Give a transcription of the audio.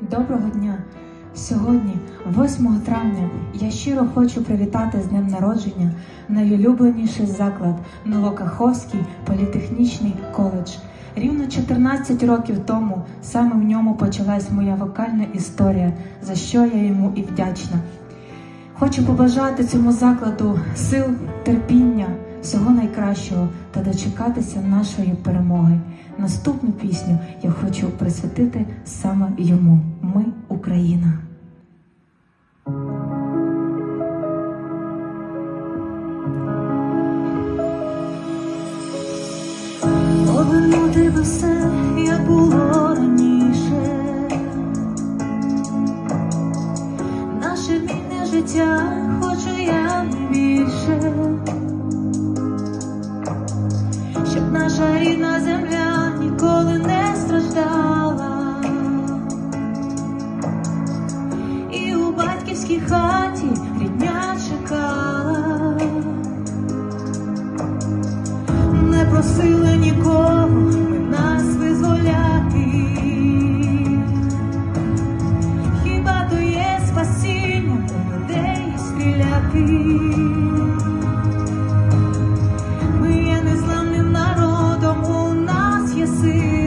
Доброго дня! Сьогодні, 8 травня, я щиро хочу привітати з днем народження найулюбленіший заклад Новокаховський політехнічний коледж. Рівно 14 років тому саме в ньому почалась моя вокальна історія, за що я йому і вдячна. Хочу побажати цьому закладу сил, терпіння, всього найкращого та дочекатися нашої перемоги. Наступну пісню я хочу присвятити саме йому. Україна. Повернути би все, як було раніше. Наше вільне життя хочу я не більше, батьківській хаті рідня чекала, не просила нікого нас визволяти, хіба то є спасіння людей стріляти? Ми є незламним народом, у нас є сила.